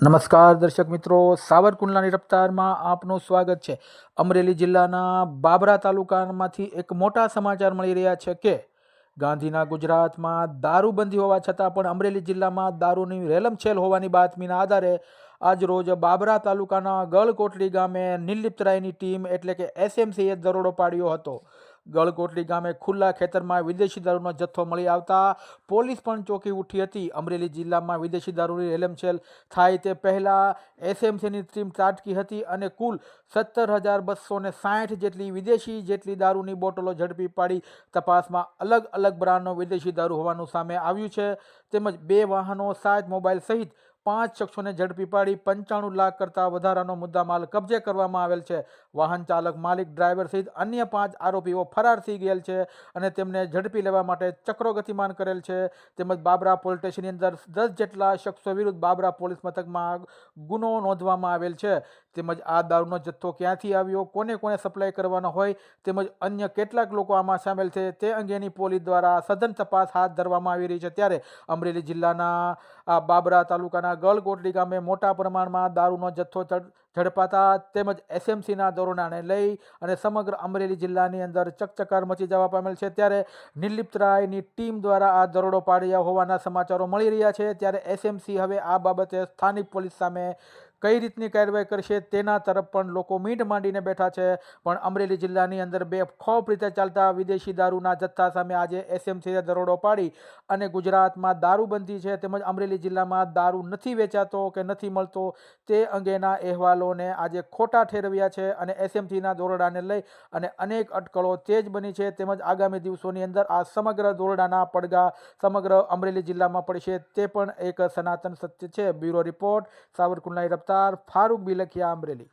નમસ્કાર દર્શક મિત્રો સાવરકુંડલાની રફતારમાં આપનું સ્વાગત છે. અમરેલી જિલ્લાના બાબરા તાલુકામાંથી એક મોટા સમાચાર મળી રહ્યા છે કે, ગાંધીના ગુજરાતમાં દારૂબંધી હોવા છતાં પણ અમરેલી જિલ્લામાં દારૂની રેલમછેલ હોવાની બાતમીના આધારે આજ રોજ બાબરા તાલુકાના ગળકોટલી ગામે નિર્લિપ્તરાયની ટીમ એટલે કે એસએમસીએ દરોડો પાડ્યો હતો. ગળકોટડી ગામે ખુલ્લા ખેતરમાં વિદેશી દારૂનો જથ્થો મળી આવતા પોલીસ પણ ચોકી ઉઠી હતી. અમરેલી જિલ્લામાં વિદેશી દારૂની રેલમછેલ થાય તે પહેલાં એસએમસીની ટીમ ત્રાટકી હતી અને કુલ સત્તર હજાર બસો ને સાઠ જેટલી વિદેશી જેટલી દારૂની બોટલો ઝડપી પાડી તપાસમાં અલગ અલગ બ્રાન્ડનો વિદેશી દારૂ હોવાનું સામે આવ્યું છે. તેમજ બે વાહનો, સાત મોબાઈલ સહિત પાંચ શખ્સોને ઝડપી પાડી પંચાણું લાખ કરતાં વધારાનો મુદ્દામાલ કબજે કરવામાં આવેલ છે. વાહન ચાલક, માલિક, ડ્રાઈવર સહિત અન્ય પાંચ આરોપીઓ ફરાર થઈ ગયેલ છે અને તેમને ઝડપી લેવા માટે ચક્રો ગતિમાન કરેલ છે. તેમજ બાબરા પોલીસ સ્ટેશનની અંદર દસ જેટલા શખ્સો વિરુદ્ધ બાબરા પોલીસ મથકમાં ગુનો નોંધવામાં આવેલ છે. તેમજ આ દારૂનો જથ્થો ક્યાંથી આવ્યો, કોને કોને સપ્લાય કરવાનો હોય, તેમજ અન્ય કેટલાક લોકો આમાં સામેલ છે, તે અંગેની પોલીસ દ્વારા સઘન તપાસ હાથ ધરવામાં આવી રહી છે. ત્યારે અમરેલી જિલ્લાના, આ બાબરા તાલુકાના ગળકોટડી ગામે મોટા પ્રમાણમાં દારૂનો જથ્થો ઝડપાતા તેમજ એસએમસીના ધોરણાને લઈ અને સમગ્ર અમરેલી જિલ્લાની અંદર ચકચકાર મચી જવા પામેલ છે. ત્યારે નિર્લિપ્ત રાયની ટીમ દ્વારા આ દરોડો પાડ્યા હોવાના સમાચારો મળી રહ્યા છે. ત્યારે એસએમસી હવે આ બાબતે સ્થાનિક પોલીસ સામે કઈ રીતની કાર્યવાહી કરશે તેના તરફ પણ લોકો મીટ માંડીને બેઠા છે. પણ અમરેલી જિલ્લાની અંદર બે ખોફ રીતે ચાલતા વિદેશી દારૂના જથ્થા સામે આજે એસએમસીએ દરોડો પાડી અને ગુજરાતમાં દારૂબંધી છે. તેમજ અમરેલી જિલ્લામાં દારૂ નથી વેચાતો કે નથી મળતો તે અંગેના અહેવાલોને આજે ખોટા ઠેરવ્યા છે અને એસએમસીના દોરડાને લઈ અને અનેક અટકળો તેજ બની છે. તેમજ આગામી દિવસોની અંદર આ સમગ્ર દોરડાના પડઘા સમગ્ર અમરેલી જિલ્લામાં પડશે તે પણ એક સનાતન સત્ય છે. બ્યુરો રિપોર્ટ, સાવરકુંડલાની રફતાર ફારૂક બિલખિયા અમરેલી